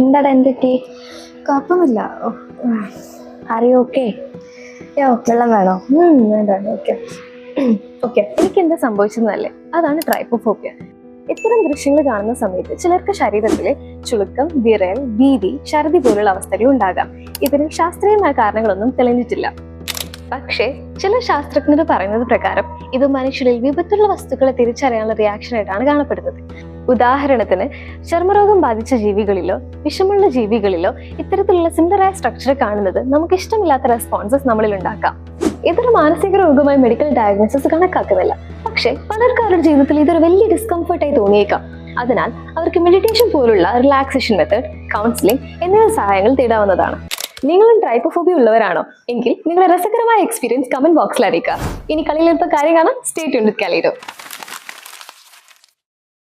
എന്താടാ എന്ത് കിട്ടി കുഴപ്പമില്ല അറിയോ ഓക്കെ? വെള്ളം വേണോ? വേണ്ട ഓക്കെ. ഓക്കെ എനിക്ക് എന്താ സംഭവിച്ചതെന്നല്ലേ അതാണ് ട്രൈപ്പോഫോബിയ. ഇത്തരം ദൃശ്യങ്ങൾ കാണുന്ന സമയത്ത് ചിലർക്ക് ശരീരത്തിലെ ചുളുക്കം വിറയൽ ഭീതി ഛർദി പോലുള്ള അവസ്ഥകൾ ഉണ്ടാകാം. ഇതിന് ശാസ്ത്രീയമായ കാരണങ്ങളൊന്നും തെളിഞ്ഞിട്ടില്ല. പക്ഷേ ചില ശാസ്ത്രജ്ഞർ പറയുന്നത് പ്രകാരം ഇത് മനുഷ്യരിൽ വിപത്തുള്ള വസ്തുക്കളെ തിരിച്ചറിയാനുള്ള റിയാക്ഷൻ ആയിട്ടാണ് കാണപ്പെടുന്നത്. ഉദാഹരണത്തിന് ചർമ്മരോഗം ബാധിച്ച ജീവികളിലോ വിഷമുള്ള ജീവികളിലോ ഇത്തരത്തിലുള്ള സിമിലറായ സ്ട്രക്ചർ കാണുന്നത് നമുക്ക് ഇഷ്ടമില്ലാത്ത റെസ്പോൺസസ് നമ്മളിൽ ഉണ്ടാക്കാം. ഇതൊരു മാനസിക രോഗമായി മെഡിക്കൽ ഡയഗ്നോസിസ് കണക്കാക്കുന്നില്ല. പക്ഷേ പലർക്കും അവരുടെ ജീവിതത്തിൽ ഇതൊരു വലിയ ഡിസ്കംഫർട്ടായി തോന്നിയേക്കാം. അതിനാൽ അവർക്ക് മെഡിറ്റേഷൻ പോലുള്ള റിലാക്സേഷൻ മെത്തേഡ് കൗൺസിലിംഗ് എന്നിവ സഹായങ്ങൾ തേടാവുന്നതാണ്. നിങ്ങളും ട്രൈപ്പോഫോബി ഉള്ളവരാണോ? എങ്കിൽ നിങ്ങളുടെ രസകരമായ എക്സ്പീരിയൻസ് കമന്റ് ബോക്സിൽ അറിയിക്കുക. ഇനി കളിയിലെടുത്ത കാര്യം കാണാം. സ്റ്റേറ്റ് ഉണ്ട് കാലിഡോ